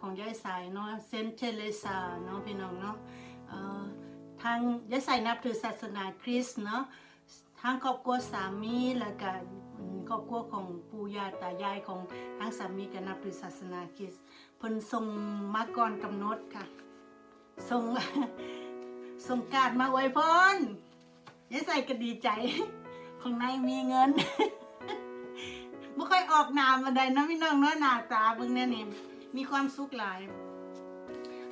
ของยายสายเนาะเซนเทเลซาเนาะพี่น้องเนาะทางยายสายนับถือศาสนาคริสต์เนาะทางครอบครัวสามีแล้วก็อืมครอบครัวของปู่ย่าตายายของทางสามีก็นับถือศาสนาคริสต์เพิ่นส่งมาก่อนกำหนดค่ะส่งส่งการมาอวยพรยายใส่ก็ดีใจ ของในมีเงินบ่ค่อยออกนามมาใดเนาะพี่น้องเนาะหน้าตาเบิ่งแน่นี่ มีความสุขหลาย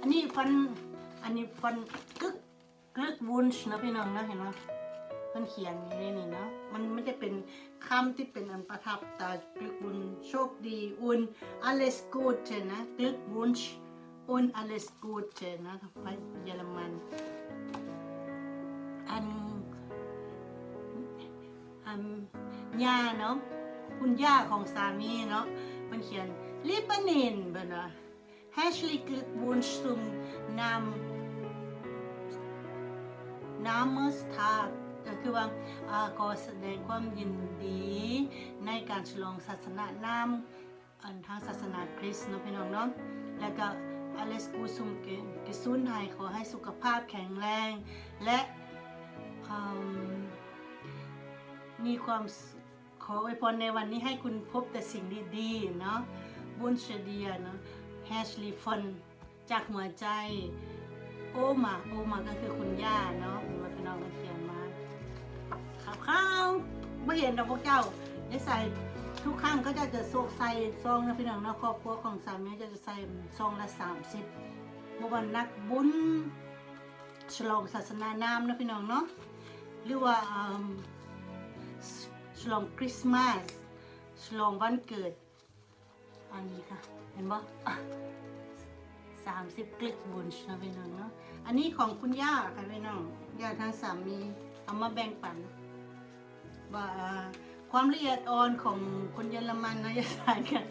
อันนี้ฟันอันนี้ฟันกึกกึกวุ้นนะพี่น้องนะเห็นไหมเพิ่นเขียนอย่างนี้นี่เนาะมันไม่ได้เป็นคำที่เป็นอันประทับตากึกวุ้นโชคดีอุน alles gute นะกึกวุ้นอุน alles gute นะไปเยอรมันอันอันย่าเนาะคุณย่าของสามีเนาะมันเขียน ลิบานินเบนว่า Herzlich Glückwunsch zum Nam Namestag ก็คือว่าอ่าขอแสดงความยินดีในการฉลองศาสนานามอันทางศาสนาคริสต์นะพี่น้องเนาะแล้วก็ alles gut zum Ge- Gesundheit ขอให้สุขภาพแข็งแรง และมมีความขออวยพรในวันนี้ให้คุณพบแต่สิ่งดีๆเนาะ บุญเชเดียนะแฮชลีฟอนจากหัวใจโอมาโอมาก็คือคุณย่าเนาะหรือว่าพี่น้องก็เขียนมาข้าวข้าวไม่เห็นดอกพวกเจ้าได้ใส่ทุกครั้งก็จะจะโซกใส่ซองนะพี่น้องเนาะครอบครัวของสามีจะจะใส่ซองละสามสิบเมื่อวันนักบุญฉลองศาสนานามนะพี่น้องเนาะหรือว่าฉลองคริสต์มาสฉลองวันเกิด อันนี้ค่ะ เห็นปะสามสิบกลิกบุญนะพี่น้องเนาะ อันนี้ของคุณย่าค่ะพี่น้อง ย่าทางสามีเอามาแบ่งปันว่าความละเอียดอ่อนของคนเยอรมันนะย่าใส่กัน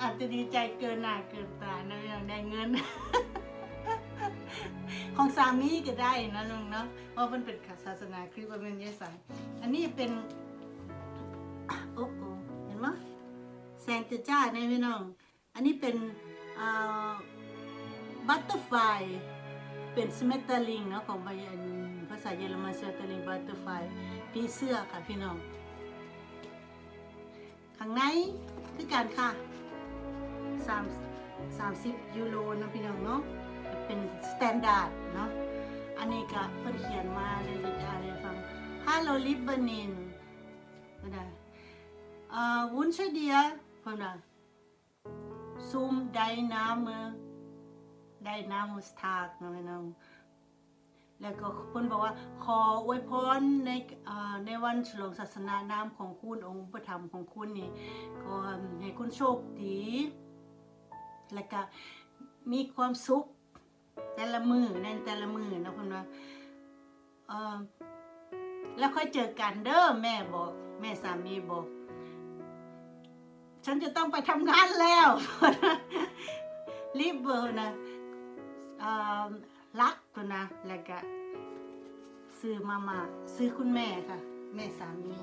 อาจจะดีใจเกินหน้าเกินตานะพี่น้องได้เงิน ของสามีก็ได้นะน้องเนาะ เพราะมันเป็นศาสนาคริสต์ว่าเป็นยายสาย อันนี้เป็น แซนต์จ้าเนี่ยพี่น้อง อันนี้เป็นบัตเตอร์ไฟเป็นสเมตเตอร์ลิงเนาะของภาษาเยอรมันสเมตเตอร์ลิงบัตเตอร์ไฟผีเสื้อค่ะพี่น้อง ข้างในคือการค่ะสามสามสิบยูโรนะพี่น้องเนาะเป็นสแตนดาร์ดเนาะอันนี้ก็เพิ่นเขียนมาเลยจะอ่านให้ฟัง Hallo Libanin ก็ได้ เอ่อ wünsche dir von der zum Deiname Deinamestag นะพี่น้องแล้วก็เพิ่นบอกว่าขออวยพรในในวันฉลองศาสนานามของคุณองค์อุปถัมของคุณนี่ขอให้คุณโชคดี แล้วก็มีความสุขแต่ละมือในแต่ละมือนะคุณว่าแล้วค่อยเจอกันเด้อแม่บอก แม่สามีบอก ฉันจะต้องไปทำงานแล้วรีบเบอร์นะรักตัวนะแล้วก็ซื้อมามาซื้อคุณแม่ค่ะ แม่สามี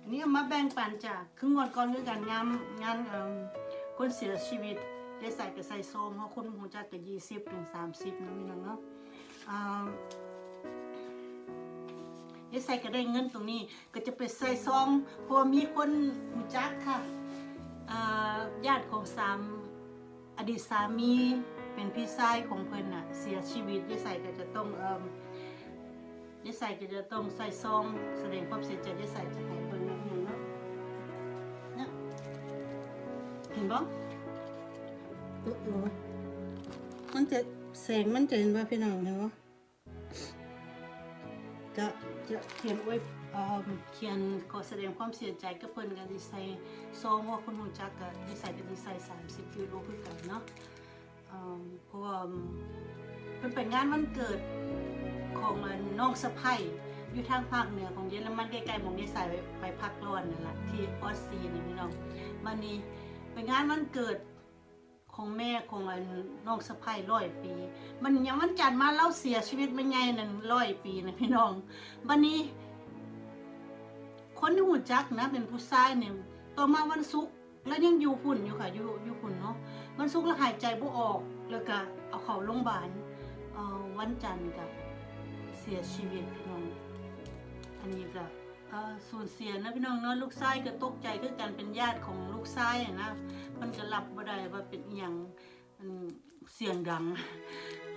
อันนี้มาแบ่งปันจ้ะคืองวดก่อนคือกันงานงานคนเสียชีวิตได้ใส่กับใส่โซมเพราะคนหูจักกับยี่สิบถึงสามสิบนะพี่น้องเนาะได้ใส่ก็ได้เงินตรงนี้ ก็จะไปใส่ซองพราะว่ามีคนหูจักค่ะ ญาติของสามอดีตสามีเป็นพี่ชายของเพิ่นน่ะเสียชีวิตได้ใส่ก็จะต้องเอ่อได้ใส่ก็จะต้องใส่ซองแสดงความเสียใจได้ใส่จะให้เพิ่นนะพี่น้องเนาะเนี่ยเห็นบ่โอ้โหมันจะแสงมันจะเห็นว่าพี่น้องเห็นว่ จะจะเขียนไว้เขียนขอแสดงความเสียใจกับเพิ่นกันที่ใส่ซองว่าคนหูจักกันที่ใส่กันที่ใส่สามสิบยูโรคือกันเนาะเอ่อเพราะว่าเพิ่นเป็นงานวันเกิดของน้องสะใภ้อยู่ทางภาคเหนือของเยอรมันใกล้ๆมองได้ใส่ไปไปพักร้อนนั่นแหละที่ออสเตรีนี่พี่น้องมันนี้เป็นงานวันเกิด ของแม่ของอันน้องสะพ้ายร้อยปี มันยังมันจัดมาเล่าเสียชีวิตมันไงนั่นร้อยปีนะพี่น้องบันนี้ คนที่หูจักนะ เป็นผู้ชายเนี่ยต่อมาวันศุกร์แล้วยังอยู่พุ่นอยู่ค่ะอยู่อยู่พุ่นเนาะมันสุกแล้วหายใจบ่ออกแล้วก็เอาเขาโรงพยาบาลวันจันทร์กับเสียชีวิตพี่น้อง อันนี้ก็ สูญเสียนะพี่น้องเนาะลูกชายก็ตกใจคือกันเป็นญาติของลูกชายนะมันก็รับบ่ได้ว่าเป็นอย่างมันเสียงดัง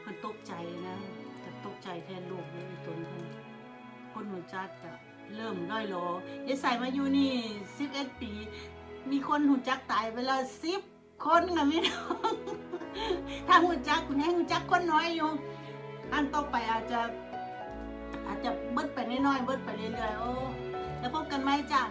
เพิ่นตกใจนะจะตกใจแทนลูกเลยอีตนเพิ่นคนหัวจักก็เริ่มด้อยโลยายใส่มาอยู่นี่11ปี มีคนหูจักตายไปแล้ว10คนค่ะพี่น้องถ้าหูจักคุณให้หูจักคนน้อยอยู่อันต่อไปอาจจะ น้อยๆเบิดไปเรื่อยๆโอ้แล้วพบกันไหมจ้ะ